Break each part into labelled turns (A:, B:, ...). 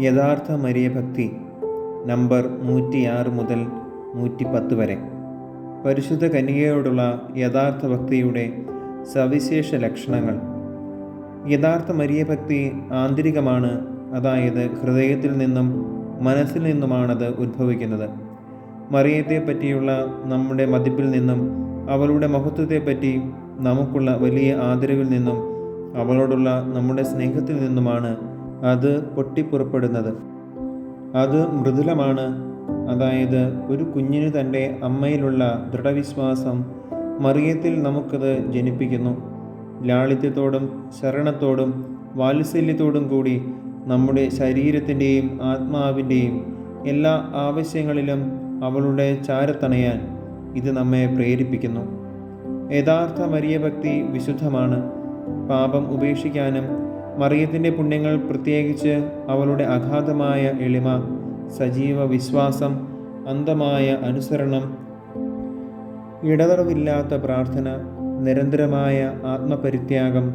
A: യഥാർത്ഥ മരിയഭക്തി നമ്പർ നൂറ്റിയാറ് മുതൽ നൂറ്റിപ്പത്ത് വരെ. പരിശുദ്ധ കന്യകയോടുള്ള യഥാർത്ഥ ഭക്തിയുടെ സവിശേഷ ലക്ഷണങ്ങൾ. യഥാർത്ഥ മരിയഭക്തി ആന്തരികമാണ് അതായത് ഹൃദയത്തിൽ നിന്നും മനസ്സിൽ നിന്നുമാണത് ഉദ്ഭവിക്കുന്നത് മറിയത്തെ പറ്റിയുള്ള നമ്മുടെ മതിപ്പിൽ നിന്നും അവളുടെ മഹത്വത്തെപ്പറ്റി നമുക്കുള്ള വലിയ ആദരവിൽ നിന്നും അവളോടുള്ള നമ്മുടെ സ്നേഹത്തിൽ നിന്നുമാണ് അത് പൊട്ടിപ്പുറപ്പെടുന്നത്. അത് മൃദുലമാണ്. അതായത് ഒരു കുഞ്ഞിന് തന്റെ അമ്മയിലുള്ള ദൃഢവിശ്വാസം മറിയത്തിൽ നമുക്കത് ജനിപ്പിക്കുന്നു. ലാളിത്യത്തോടും ശരണത്തോടും വാത്സല്യത്തോടും കൂടി നമ്മുടെ ശരീരത്തിന്റെയും ആത്മാവിന്റെയും എല്ലാ ആവശ്യങ്ങളിലും അവളുടെ ചാരത്തണയാൻ ഇത് നമ്മെ പ്രേരിപ്പിക്കുന്നു. യഥാർത്ഥ മരിയഭക്തി വിശുദ്ധമാണ്. പാപം ഉപേക്ഷിക്കാനും മറിയത്തിന്റെ പുണ്യങ്ങൾ പ്രത്യേകിച്ച് അവളുടെ അഗാധമായ എളിമ സജീവ വിശ്വാസം അന്തമായ അനുസരണം ഇടതടവില്ലാത്ത പ്രാർത്ഥന നിരന്തരമായ ആത്മപരിത്യാഗം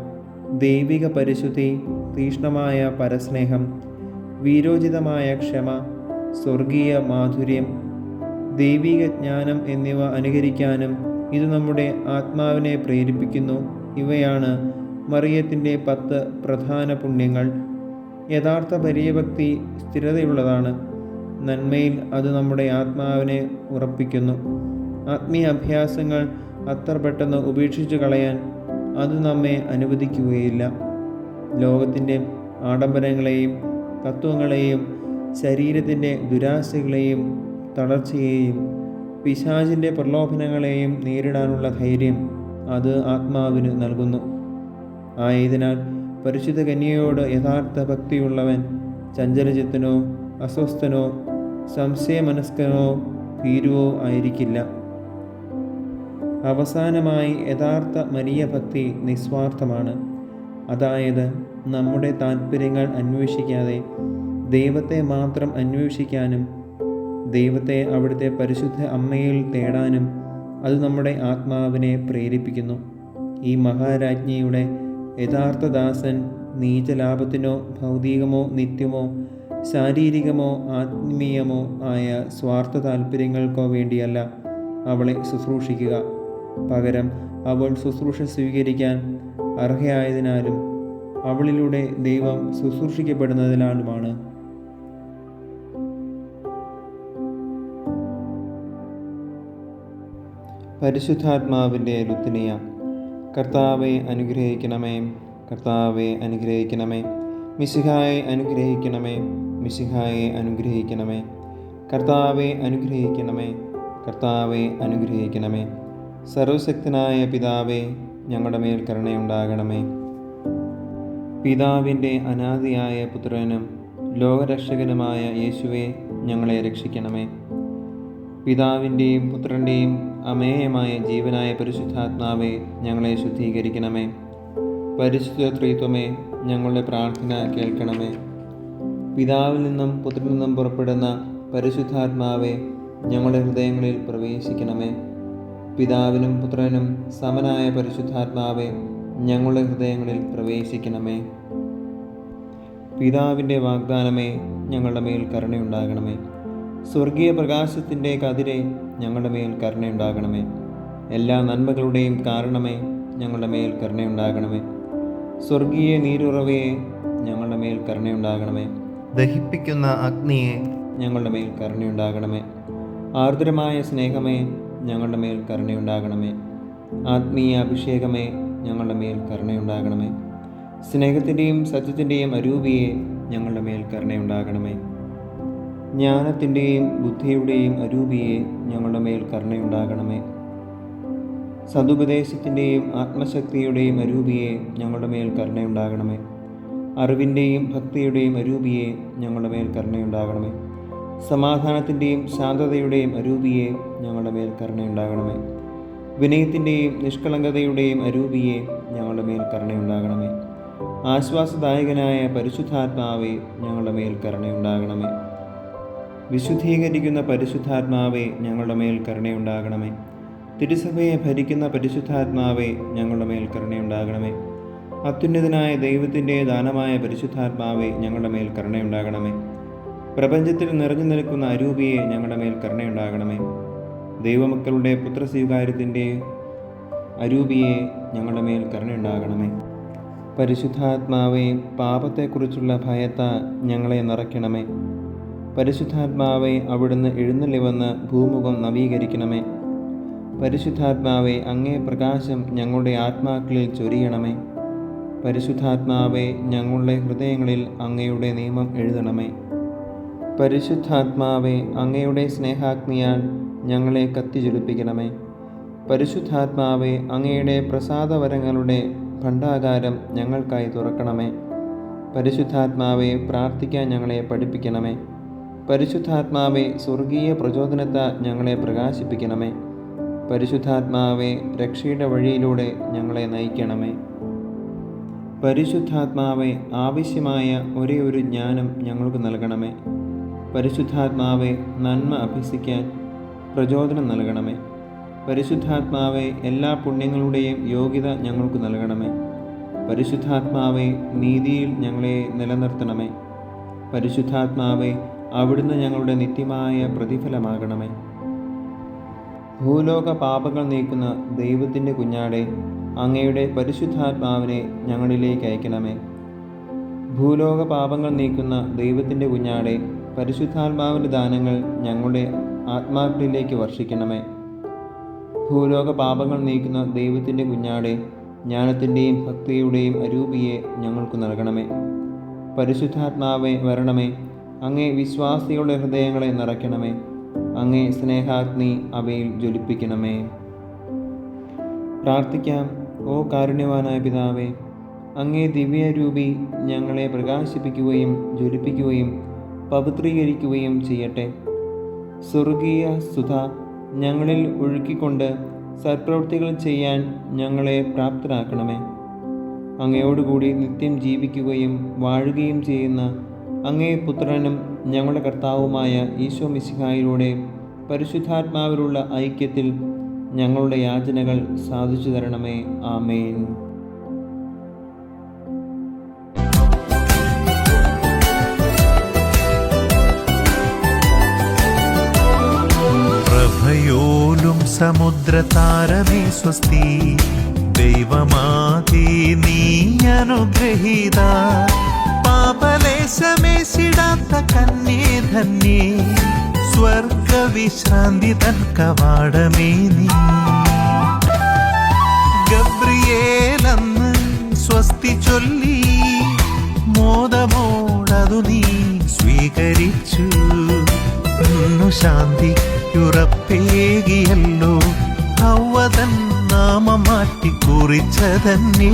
A: ദൈവിക പരിശുദ്ധി തീഷ്ണമായ പരസ്നേഹം വീരോചിതമായ ക്ഷമ സ്വർഗീയ മാധുര്യം ദൈവിക ജ്ഞാനം എന്നിവ അനുകരിക്കാനും ഇത് നമ്മുടെ ആത്മാവിനെ പ്രേരിപ്പിക്കുന്നു. ഇവയാണ് മറിയത്തിന്റെ പത്ത് പ്രധാന പുണ്യങ്ങൾ. യഥാർത്ഥ പരിയഭക്തി സ്ഥിരതയുള്ളതാണ്. നന്മയിൽ അത് നമ്മുടെ ആത്മാവിനെ ഉറപ്പിക്കുന്നു. ആത്മീയ അഭ്യാസങ്ങൾ അത്ര പെട്ടെന്ന് ഉപേക്ഷിച്ചു കളയാൻ അത് നമ്മെ അനുവദിക്കുകയില്ല. ലോകത്തിന്റെ ആഡംബരങ്ങളെയും തത്വങ്ങളെയും ശരീരത്തിന്റെ ദുരാശകളെയും തളർച്ചയെയും പിശാചിന്റെ പ്രലോഭനങ്ങളെയും നേരിടാനുള്ള ധൈര്യം അത് ആത്മാവിന് നൽകുന്നു. ആയതിനാൽ പരിശുദ്ധ കന്യയോട് യഥാർത്ഥ ഭക്തിയുള്ളവൻ ചഞ്ചലചിത്തനോ അസ്വസ്ഥനോ സംശയമനസ്കനോ ഭീരുവോ ആയിരിക്കില്ല. അവസാനമായി യഥാർത്ഥ മരിയ ഭക്തി നിസ്വാർത്ഥമാണ്. അതായത് നമ്മുടെ താല്പര്യങ്ങൾ അന്വേഷിക്കാതെ ദൈവത്തെ മാത്രം അന്വേഷിക്കാനും ദൈവത്തെ അവിടുത്തെ പരിശുദ്ധ അമ്മയിൽ തേടാനും അത് നമ്മുടെ ആത്മാവിനെ പ്രേരിപ്പിക്കുന്നു. ഈ മഹാരാജ്ഞിയുടെ യഥാർത്ഥ ദാസൻ നീചലാഭത്തിനോ ഭൗതികമോ നിത്യമോ ശാരീരികമോ ആത്മീയമോ ആയ സ്വാർത്ഥ താല്പര്യങ്ങൾക്കോ വേണ്ടിയല്ല അവളെ ശുശ്രൂഷിക്കുക. പകരം അവൾ ശുശ്രൂഷ സ്വീകരിക്കാൻ അർഹയായതിനാലും അവളിലൂടെ ദൈവം ശുശ്രൂഷിക്കപ്പെടുന്നതിനാലുമാണ് പരിശുദ്ധാത്മാവിന്റെ ലുത്തിനിയ കർത്താവെ അനുഗ്രഹിക്കണമേ കർത്താവെ അനുഗ്രഹിക്കണമേ. മിസിഹായെ അനുഗ്രഹിക്കണമേ മിസിഹായെ അനുഗ്രഹിക്കണമേ. കർത്താവെ അനുഗ്രഹിക്കണമേ കർത്താവെ അനുഗ്രഹിക്കണമേ. സർവശക്തനായ പിതാവേ ഞങ്ങളുടെ മേൽ കരുണയുണ്ടാകണമേ. പിതാവിന്റെ അനാദിയായ പുത്രനും ലോകരക്ഷകനുമായ യേശുവെ ഞങ്ങളെ രക്ഷിക്കണമേ. പിതാവിന്റെയും പുത്രന്റെയും അമേയമായ ജീവനായ പരിശുദ്ധാത്മാവെ ഞങ്ങളെ ശുദ്ധീകരിക്കണമേ. പരിശുദ്ധ ത്രീത്വമേ ഞങ്ങളുടെ പ്രാർത്ഥന കേൾക്കണമേ. പിതാവിൽ നിന്നും പുത്രനിൽ നിന്നും പുറപ്പെടുന്ന പരിശുദ്ധാത്മാവെ ഞങ്ങളുടെ ഹൃദയങ്ങളിൽ പ്രവേശിക്കണമേ. പിതാവിനും പുത്രനും സമനായ പരിശുദ്ധാത്മാവെ ഞങ്ങളുടെ ഹൃദയങ്ങളിൽ പ്രവേശിക്കണമേ. പിതാവിന്റെ വാഗ്ദാനമേ ഞങ്ങളുടെ മേൽ കരുണയുണ്ടാകണമേ. സ്വർഗീയ പ്രകാശത്തിന്റെ കതിരെ ഞങ്ങളുടെ മേൽ കരുണയുണ്ടാകണമേ. എല്ലാ നന്മകളുടെയും കാരണമേ ഞങ്ങളുടെ മേൽ കരുണയുണ്ടാകണമേ. സ്വർഗീയ നീരുറവയെ ഞങ്ങളുടെ മേൽ കരുണയുണ്ടാകണമേ. ദഹിപ്പിക്കുന്ന അഗ്നിയെ ഞങ്ങളുടെ മേൽ കരുണയുണ്ടാകണമേ. ആർദ്രമായ സ്നേഹമേ ഞങ്ങളുടെ മേൽ കരുണയുണ്ടാകണമേ. ആത്മീയ അഭിഷേകമേ ഞങ്ങളുടെ മേൽ കരുണയുണ്ടാകണമേ. സ്നേഹത്തിന്റെയും സത്യത്തിന്റെയും അരൂപിയെ ഞങ്ങളുടെ മേൽ കരുണയുണ്ടാകണമേ. ജ്ഞാനത്തിന്റെയും ബുദ്ധിയുടെയും അരൂപിയെ ഞങ്ങളുടെ മേൽ കരുണയുണ്ടാകണമേ. സതുപദേശത്തിന്റെയും ആത്മശക്തിയുടെയും അരൂപിയെ ഞങ്ങളുടെ മേൽ കരുണയുണ്ടാകണമേ. അറിവിന്റെയും ഭക്തിയുടെയും അരൂപിയെ ഞങ്ങളുടെ മേൽ കരുണയുണ്ടാകണമേ. സമാധാനത്തിന്റെയും ശാന്തതയുടെയും അരൂപിയെ ഞങ്ങളുടെ മേൽ കരുണയുണ്ടാകണമേ. വിനയത്തിന്റെയും നിഷ്കളങ്കതയുടെയും അരൂപിയെ ഞങ്ങളുടെ മേൽ കരുണയുണ്ടാകണമേ. ആശ്വാസദായകനായ പരിശുദ്ധാത്മാവെ ഞങ്ങളുടെ മേൽ കരുണയുണ്ടാകണമേ. വിശുദ്ധീകരിക്കുന്ന പരിശുദ്ധാത്മാവെ ഞങ്ങളുടെ മേൽ കരുണയുണ്ടാകണമേ. തിരുസഭയെ ഭരിക്കുന്ന പരിശുദ്ധാത്മാവെ ഞങ്ങളുടെ മേൽ കരുണയുണ്ടാകണമേ. അത്യുന്നതനായ ദൈവത്തിന്റെ ദാനമായ പരിശുദ്ധാത്മാവെ ഞങ്ങളുടെ മേൽ കരുണയുണ്ടാകണമേ. പ്രപഞ്ചത്തിൽ നിറഞ്ഞു നിൽക്കുന്ന അരൂപിയെ ഞങ്ങളുടെ മേൽ കരുണയുണ്ടാകണമേ. ദൈവമക്കളുടെ പുത്രസ്വീകാര്യത്തിന്റെ അരൂപിയെ ഞങ്ങളുടെ മേൽ കരുണയുണ്ടാകണമേ. പരിശുദ്ധാത്മാവെ പാപത്തെക്കുറിച്ചുള്ള ഭയത്ത ഞങ്ങളെ നിറയ്ക്കണമേ. പരിശുദ്ധാത്മാവെ അവിടുന്ന് എഴുന്നള്ളി വന്ന് ഭൂമുഖം നവീകരിക്കണമേ. പരിശുദ്ധാത്മാവെ അങ്ങേ പ്രകാശം ഞങ്ങളുടെ ആത്മാക്കളിൽ ചൊരിയണമേ. പരിശുദ്ധാത്മാവെ ഞങ്ങളുടെ ഹൃദയങ്ങളിൽ അങ്ങയുടെ നിയമം എഴുതണമേ. പരിശുദ്ധാത്മാവെ അങ്ങയുടെ സ്നേഹാഗ്നിയാൽ ഞങ്ങളെ കത്തിജ്വലിപ്പിക്കണമേ പരിശുദ്ധാത്മാവെ അങ്ങയുടെ പ്രസാദവരങ്ങളുടെ ഭണ്ഡാകാരം ഞങ്ങൾക്കായി തുറക്കണമേ. പരിശുദ്ധാത്മാവെ പ്രാർത്ഥിക്കാൻ ഞങ്ങളെ പഠിപ്പിക്കണമേ. പരിശുദ്ധാത്മാവെ സ്വർഗീയ പ്രചോദനത്താൽ ഞങ്ങളെ പ്രകാശിപ്പിക്കണമേ. പരിശുദ്ധാത്മാവെ രക്ഷയുടെ വഴിയിലൂടെ ഞങ്ങളെ നയിക്കണമേ. പരിശുദ്ധാത്മാവെ ആവശ്യമായ ഒരേ ഒരു ജ്ഞാനം ഞങ്ങൾക്ക് നൽകണമേ. പരിശുദ്ധാത്മാവെ നന്മ അഭ്യസിക്കാൻ പ്രചോദനം നൽകണമേ. പരിശുദ്ധാത്മാവെ എല്ലാ പുണ്യങ്ങളുടെയും യോഗ്യത ഞങ്ങൾക്ക് നൽകണമേ. പരിശുദ്ധാത്മാവെ നീതിയിൽ ഞങ്ങളെ നിലനിർത്തണമേ. പരിശുദ്ധാത്മാവെ അവിടുന്ന് ഞങ്ങളുടെ നിത്യമായ പ്രതിഫലമാകണമേ. ഭൂലോക പാപങ്ങൾ നീക്കുന്ന ദൈവത്തിന്റെ കുഞ്ഞാടെ അങ്ങയുടെ പരിശുദ്ധാത്മാവിനെ ഞങ്ങളിലേക്ക് അയക്കണമേ. ഭൂലോക പാപങ്ങൾ നീക്കുന്ന ദൈവത്തിന്റെ കുഞ്ഞാടെ പരിശുദ്ധാത്മാവിന്റെ ദാനങ്ങൾ ഞങ്ങളുടെ ആത്മാക്കളിലേക്ക് വർഷിക്കണമേ. ഭൂലോക പാപങ്ങൾ നീക്കുന്ന ദൈവത്തിന്റെ കുഞ്ഞാടെ ജ്ഞാനത്തിന്റെയും ഭക്തിയുടെയും അരൂപിയെ ഞങ്ങൾക്ക് നൽകണമേ. പരിശുദ്ധാത്മാവെ വരണമേ. അങ്ങേ വിശ്വാസികളുടെ ഹൃദയങ്ങളെ നിറയ്ക്കണമേ. അങ്ങേ സ്നേഹാഗ്നി അവയിൽ ജ്വലിപ്പിക്കണമേ. പ്രാർത്ഥിക്കാം ഓ കാരുണ്യവാനായ പിതാവേ അങ്ങേ ദിവ്യരൂപി ഞങ്ങളെ പ്രകാശിപ്പിക്കുകയും ജ്വലിപ്പിക്കുകയും പവിത്രീകരിക്കുകയും ചെയ്യട്ടെ. സ്വർഗീയ സുധ ഞങ്ങളിൽ ഒഴുക്കിക്കൊണ്ട് സൽപ്രവൃത്തികൾ ചെയ്യാൻ ഞങ്ങളെ പ്രാപ്തരാക്കണമേ. അങ്ങയോടുകൂടി നിത്യം ജീവിക്കുകയും വാഴുകയും ചെയ്യുന്ന അങ്ങേ പുത്രനും ഞങ്ങളുടെ കർത്താവുമായ ഈശോ മിസിഹായിലൂടെ പരിശുദ്ധാത്മാവിലുള്ള ഐക്യത്തിൽ ഞങ്ങളുടെ യാചനകൾ സാധിച്ചു തരണമേ. ആമേൻ.
B: പ്രഭയോലും സമുദ്രതാരമേ സ്വസ്തി ദൈവമാതീ നീ അനുഗ്രഹീത. പാപലേശമേശിടാത്ത കന്യേ ധന്യേ സ്വർഗവിശ്രാന്തി തൻ കവാടമേ നീ. ഗബ്രിയേലെന്ന് സ്വസ്തി ചൊല്ലി മോദമോടതു നീ സ്വീകരിച്ചു. ഇന്നു ശാന്തി ഉറപ്പേകിയല്ലോ അവതൻ നാമമാറ്റി കുറിച്ചതന്നേ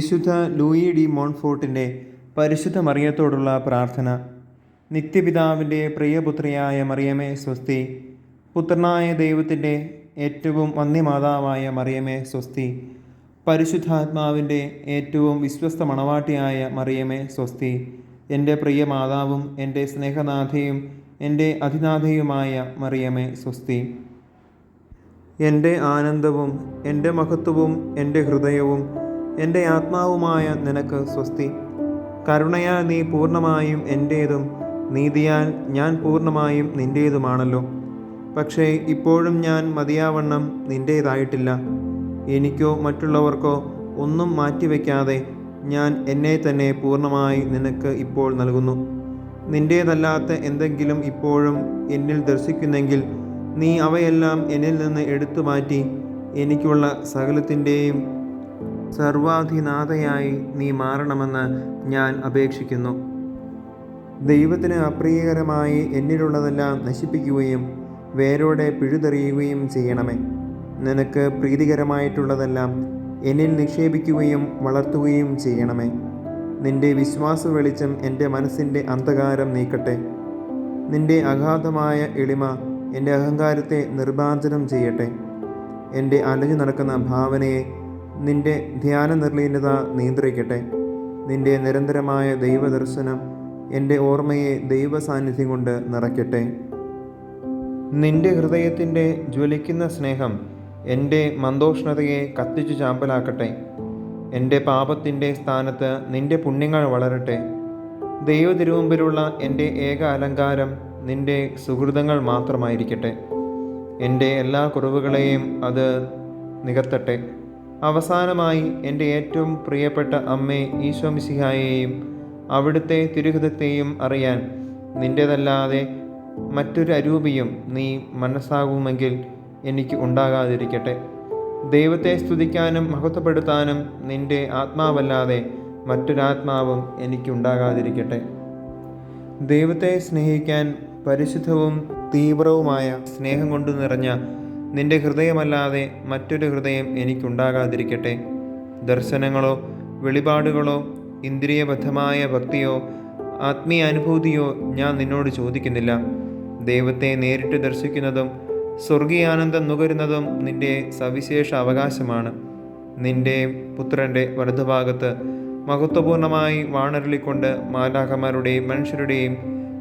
A: വിശുദ്ധ ലൂയി ഡി മോൺഫോർട്ടിന്റെ പരിശുദ്ധ മറിയത്തോടുള്ള പ്രാർത്ഥന. നിത്യപിതാവിന്റെ പ്രിയപുത്രിയായ മറിയമേ സ്വസ്തി. പുത്രനായ ദൈവത്തിന്റെ ഏറ്റവും വന്യമാതാവായ മറിയമേ സ്വസ്തി. പരിശുദ്ധാത്മാവിന്റെ ഏറ്റവും വിശ്വസ്ത മണവാട്ടിയായ മറിയമേ സ്വസ്തി. എന്റെ പ്രിയ മാതാവും എന്റെ സ്നേഹനാഥയും എന്റെ അതിനാഥയുമായ മറിയമേ സ്വസ്തി. എന്റെ ആനന്ദവും എന്റെ മഹത്വവും എന്റെ ഹൃദയവും എന്റെ ആത്മാവുമായ നിനക്ക് സ്വസ്തി. കരുണയാൽ നീ പൂർണമായും എന്റേതും നീതിയാൽ ഞാൻ പൂർണമായും നിന്റേതുമാണല്ലോ. പക്ഷേ ഇപ്പോഴും ഞാൻ മതിയാവണ്ണം നിന്റേതായിട്ടില്ല. എനിക്കോ മറ്റുള്ളവർക്കോ ഒന്നും മാറ്റിവെക്കാതെ ഞാൻ എന്നെ തന്നെ പൂർണമായി നിനക്ക് ഇപ്പോൾ നൽകുന്നു. നിന്റേതല്ലാത്ത എന്തെങ്കിലും ഇപ്പോഴും എന്നിൽ ദർശിക്കുന്നെങ്കിൽ നീ അവയെല്ലാം എന്നിൽ നിന്ന് എടുത്തു മാറ്റി എനിക്കുള്ള സകലത്തിന്റെയും സർവാധിനാഥയായി നീ മാറണമെന്ന് ഞാൻ അപേക്ഷിക്കുന്നു. ദൈവത്തിന് അപ്രിയകരമായി എന്നിലുള്ളതെല്ലാം നശിപ്പിക്കുകയും വേരോടെ പിഴുതെറിയുകയും ചെയ്യണമേ. നിനക്ക് പ്രീതികരമായിട്ടുള്ളതെല്ലാം എന്നിൽ നിക്ഷേപിക്കുകയും വളർത്തുകയും ചെയ്യണമേ. നിന്റെ വിശ്വാസ വെളിച്ചം എന്റെ മനസ്സിന്റെ അന്ധകാരം നീക്കട്ടെ. നിന്റെ അഗാധമായ എളിമ എന്റെ അഹങ്കാരത്തെ നിർമാർജനം ചെയ്യട്ടെ. എന്റെ അലഞ്ഞു നടക്കുന്ന ഭാവനയെ നിന്റെ ധ്യാന നിർലീനത നിയന്ത്രിക്കട്ടെ. നിന്റെ നിരന്തരമായ ദൈവദർശനം എന്റെ ഓർമ്മയെ ദൈവ സാന്നിധ്യം കൊണ്ട് നിറയ്ക്കട്ടെ. നിന്റെ ഹൃദയത്തിന്റെ ജ്വലിക്കുന്ന സ്നേഹം എന്റെ മന്ദോഷ്ണതയെ കത്തിച്ചു ചാമ്പലാക്കട്ടെ. എന്റെ പാപത്തിന്റെ സ്ഥാനത്ത് നിന്റെ പുണ്യങ്ങൾ വളരട്ടെ. ദൈവതിരുവമ്പിലുള്ള എന്റെ ഏക അലങ്കാരം നിന്റെ സുഹൃതങ്ങൾ മാത്രമായിരിക്കട്ടെ. എന്റെ എല്ലാ കുറവുകളെയും അത് നികത്തട്ടെ. അവസാനമായി എന്റെ ഏറ്റവും പ്രിയപ്പെട്ട അമ്മേ ഈശോ ഈശോമിസിഹായെയും അവിടുത്തെ തിരുഹിതത്തെയും അറിയാൻ നിന്റേതല്ലാതെ മറ്റൊരു അരൂപിയും നീ മനസ്സാകുമെങ്കിൽ എനിക്ക് ഉണ്ടാകാതിരിക്കട്ടെ. ദൈവത്തെ സ്തുതിക്കാനും മഹത്വപ്പെടുത്താനും നിന്റെ ആത്മാവല്ലാതെ മറ്റൊരാത്മാവും എനിക്കുണ്ടാകാതിരിക്കട്ടെ. ദൈവത്തെ സ്നേഹിക്കാൻ പരിശുദ്ധവും തീവ്രവുമായ സ്നേഹം കൊണ്ട് നിറഞ്ഞ നിന്റെ ഹൃദയമല്ലാതെ മറ്റൊരു ഹൃദയം എനിക്കുണ്ടാകാതിരിക്കട്ടെ. ദർശനങ്ങളോ വെളിപാടുകളോ ഇന്ദ്രിയബദ്ധമായ ഭക്തിയോ ആത്മീയ അനുഭൂതിയോ ഞാൻ നിന്നോട് ചോദിക്കുന്നില്ല. ദൈവത്തെ നേരിട്ട് ദർശിക്കുന്നതും സ്വർഗീയാനന്ദം നുകരുന്നതും നിന്റെ സവിശേഷ അവകാശമാണ്. നിന്റെ പുത്രന്റെ വലതുഭാഗത്ത് മഹത്വപൂർണമായി വാണരളിക്കൊണ്ട് മാലാഖമാരുടെയും മനുഷ്യരുടെയും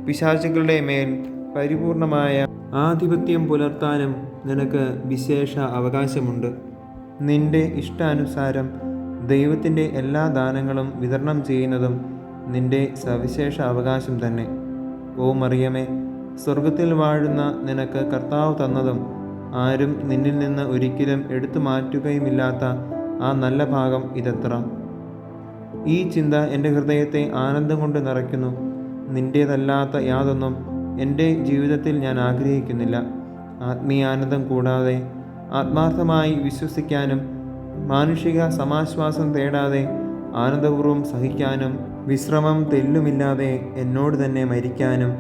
A: പിശാചുകളുടെ മേൽ പരിപൂർണമായ ആധിപത്യം പുലർത്താനും നിനക്ക് വിശേഷ അവകാശമുണ്ട്. നിന്റെ ഇഷ്ടാനുസാരം ദൈവത്തിന്റെ എല്ലാ ദാനങ്ങളും വിതരണം ചെയ്യുന്നതും നിന്റെ സവിശേഷ അവകാശം തന്നെ. ഓ മറിയമേ സ്വർഗത്തിൽ വാഴുന്ന നിനക്ക് കർത്താവ് തന്നതും ആരും നിന്നിൽ നിന്ന് ഒരിക്കലും എടുത്തു മാറ്റുകയുമില്ലാത്ത ആ നല്ല ഭാഗം ഇതെത്ര? ഈ ചിന്ത എന്റെ ഹൃദയത്തെ ആനന്ദം കൊണ്ട് നിറയ്ക്കുന്നു. നിന്റേതല്ലാത്ത യാതൊന്നും എന്റെ ജീവിതത്തിൽ ഞാൻ ആഗ്രഹിക്കുന്നില്ല. ആത്മീയാനന്ദം കൂടാതെ ആത്മാർത്ഥമായി വിശ്വസിക്കാനും മാനുഷിക സമാശ്വാസം തേടാതെ ആനന്ദപൂർവം സഹിക്കാനും വിശ്രമം തെല്ലുമില്ലാതെ എന്നോട് തന്നെ മരിക്കാനും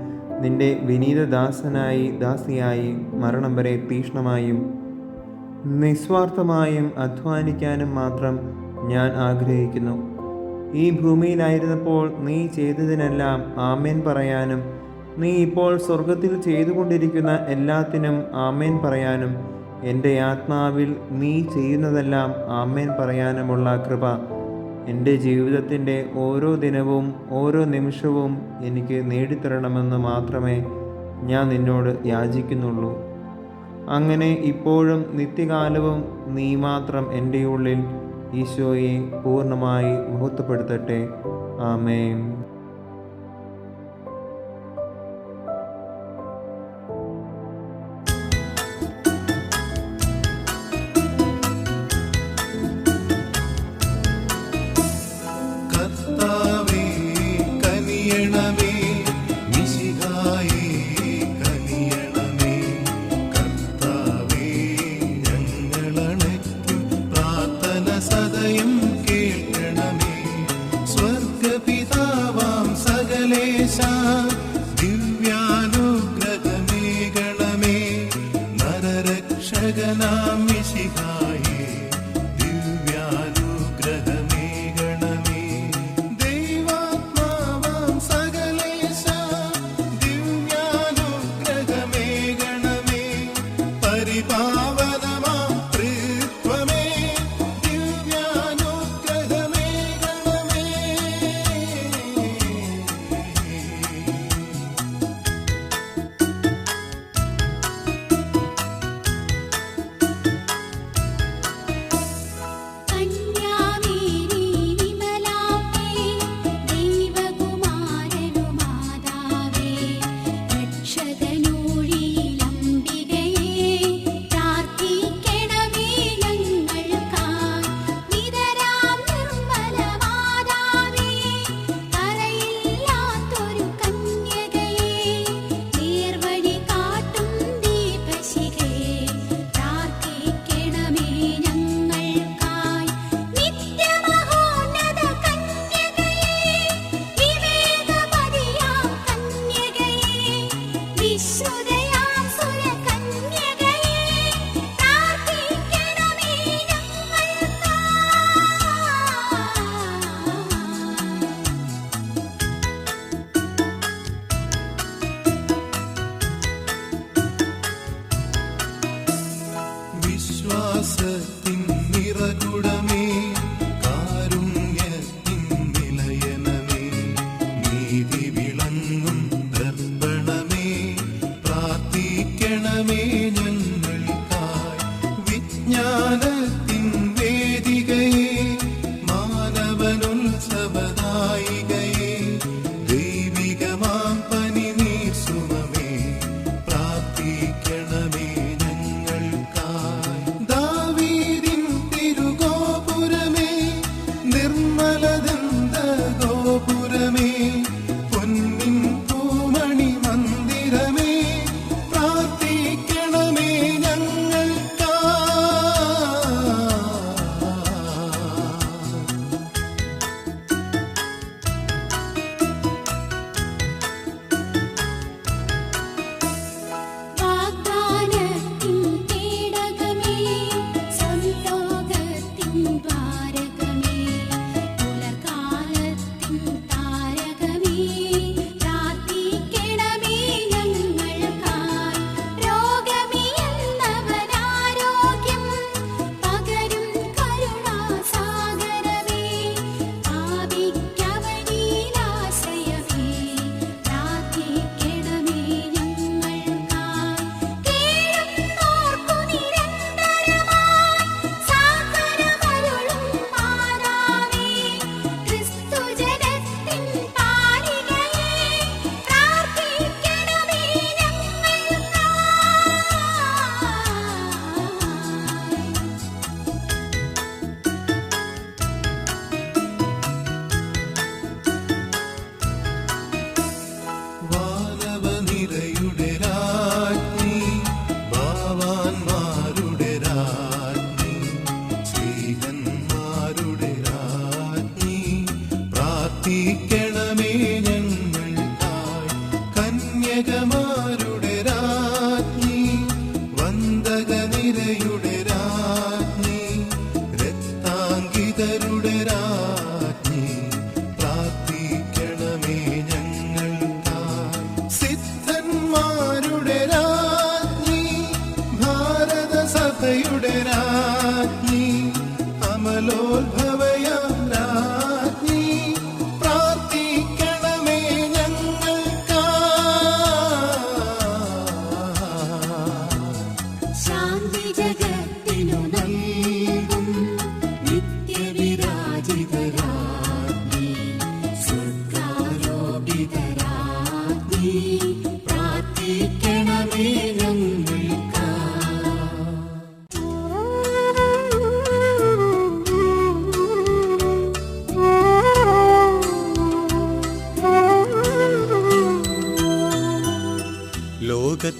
A: നിന്റെ വിനീതദാസനായി ദാസിയായി മരണം വരെ തീഷ്ണമായും നിസ്വാർത്ഥമായും അധ്വാനിക്കാനും മാത്രം ഞാൻ ആഗ്രഹിക്കുന്നു. ഈ ഭൂമിയിലായിരുന്നപ്പോൾ നീ ചെയ്തതിനെല്ലാം ആമേൻ പറയാനും നീ ഇപ്പോൾ സ്വർഗത്തിൽ ചെയ്തുകൊണ്ടിരിക്കുന്ന എല്ലാത്തിനും ആമേൻ പറയാനും എന്റെ ആത്മാവിൽ നീ ചെയ്യുന്നതെല്ലാം ആമേൻ പറയാനുമുള്ള കൃപ എന്റെ ജീവിതത്തിന്റെ ഓരോ ദിനവും ഓരോ നിമിഷവും എനിക്ക് നേടിത്തരണമെന്ന് മാത്രമേ ഞാൻ നിന്നോട് യാചിക്കുന്നുള്ളൂ. അങ്ങനെ ഇപ്പോഴും നിത്യകാലവും നീ മാത്രം എന്റെ ഉള്ളിൽ ഈശോയെ പൂർണമായി മഹത്വപ്പെടുത്തട്ടെ. ആമേൻ.
C: دنا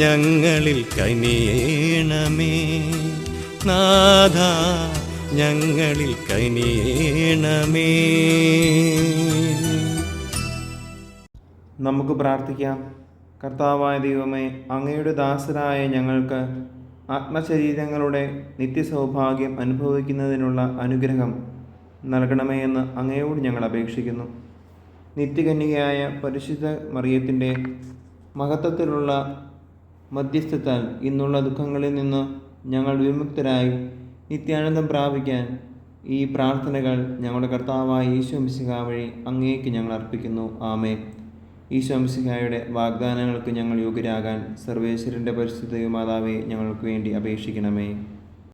D: ഞങ്ങളിൽ കനിയേണമേ നാഥ ഞങ്ങളിൽ കനിയേണമേ
A: നമുക്ക് പ്രാർത്ഥിക്കാം. കർത്താവായ ദൈവമേ അങ്ങയുടെ ദാസരായ ഞങ്ങൾക്ക് ആത്മശരീരങ്ങളുടെ നിത്യസൗഭാഗ്യം അനുഭവിക്കുന്നതിനുള്ള അനുഗ്രഹം നൽകണമേ എന്ന് അങ്ങയോട് ഞങ്ങൾ അപേക്ഷിക്കുന്നു. നിത്യകന്യകയായ പരിശുദ്ധ മറിയത്തിന്റെ മഹത്വത്തിലുള്ള മധ്യസ്ഥത്താൽ ഇന്നുള്ള ദുഃഖങ്ങളിൽ നിന്ന് ഞങ്ങൾ വിമുക്തരായി നിത്യാനന്ദം പ്രാപിക്കാൻ ഈ പ്രാർത്ഥനകൾ ഞങ്ങളുടെ കർത്താവായ ഈശോ മിശിഹ വഴി അങ്ങേക്ക് ഞങ്ങൾ അർപ്പിക്കുന്നു. ആമേ ഈശോ മിശിഹായുടെ വാഗ്ദാനങ്ങൾക്ക് ഞങ്ങൾ യോഗ്യരാകാൻ സർവേശ്വരന്റെ പരിശുദ്ധ മാതാവെ ഞങ്ങൾക്ക് വേണ്ടി അപേക്ഷിക്കണമേ.